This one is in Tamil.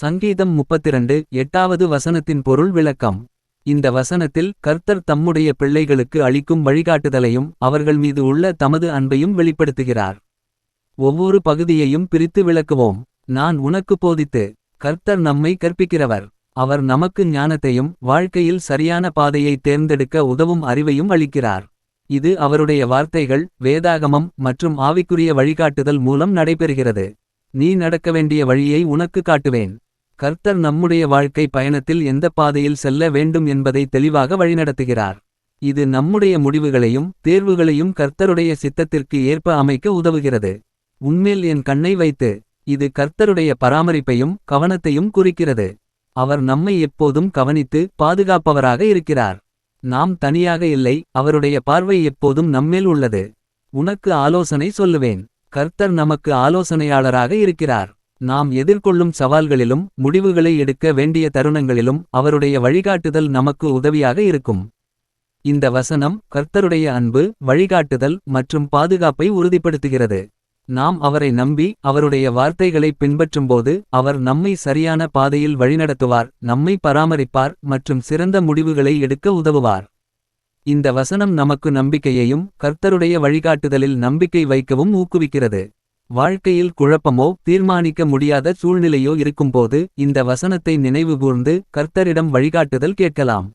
சங்கீதம் முப்பத்திரண்டு எட்டாவது வசனத்தின் பொருள் விளக்கம். இந்த வசனத்தில் கர்த்தர் தம்முடைய பிள்ளைகளுக்கு அளிக்கும் வழிகாட்டுதலையும் அவர்கள் மீது உள்ள தமது அன்பையும் வெளிப்படுத்துகிறார். ஒவ்வொரு பகுதியையும் பிரித்து விளக்குவோம். நான் உனக்கு போதித்து கர்த்தர் நம்மை கற்பிக்கிறவர். அவர் நமக்கு ஞானத்தையும் வாழ்க்கையில் சரியான பாதையை தேர்ந்தெடுக்க உதவும் அறிவையும் அளிக்கிறார். இது அவருடைய வார்த்தைகள் வேதாகமம் மற்றும் ஆவிக்குரிய வழிகாட்டுதல் மூலம் நடைபெறுகிறது. நீ நடக்க வேண்டிய வழியை உனக்கு காட்டுவேன். கர்த்தர் நம்முடைய வாழ்க்கை பயணத்தில் எந்த பாதையில் செல்ல வேண்டும் என்பதை தெளிவாக வழிநடத்துகிறார். இது நம்முடைய முடிவுகளையும் தேர்வுகளையும் கர்த்தருடைய சித்தத்திற்கு ஏற்ப அமைக்க உதவுகிறது. உன்மேல் என் கண்ணை வைத்து இது கர்த்தருடைய பராமரிப்பையும் கவனத்தையும் குறிக்கிறது. அவர் நம்மை எப்போதும் கவனித்து பாதுகாப்பவராக இருக்கிறார். நாம் தனியாக இல்லை அவருடைய பார்வை எப்போதும் நம்மேல் உள்ளது. உனக்கு ஆலோசனை சொல்லுவேன். கர்த்தர் நமக்கு ஆலோசனையாளராக இருக்கிறார். நாம் எதிர்கொள்ளும் சவால்களிலும் முடிவுகளை எடுக்க வேண்டிய தருணங்களிலும் அவருடைய வழிகாட்டுதல் நமக்கு உதவியாக இருக்கும். இந்த வசனம் கர்த்தருடைய அன்பு வழிகாட்டுதல் மற்றும் பாதுகாப்பை உறுதிப்படுத்துகிறது. நாம் அவரை நம்பி அவருடைய வார்த்தைகளை பின்பற்றும்போது அவர் நம்மை சரியான பாதையில் வழிநடத்துவார் நம்மை பராமரிப்பார் மற்றும் சிறந்த முடிவுகளை எடுக்க உதவுவார். இந்த வசனம் நமக்கு நம்பிக்கையையும் கர்த்தருடைய வழிகாட்டுதலில் நம்பிக்கை வைக்கவும் ஊக்குவிக்கிறது. வாழ்க்கையில் குழப்பமோ தீர்மானிக்க முடியாத சூழ்நிலையோ இருக்கும்போது இந்த வசனத்தை நினைவுகூர்ந்து கர்த்தரிடம் வழிகாட்டுதல் கேட்கலாம்.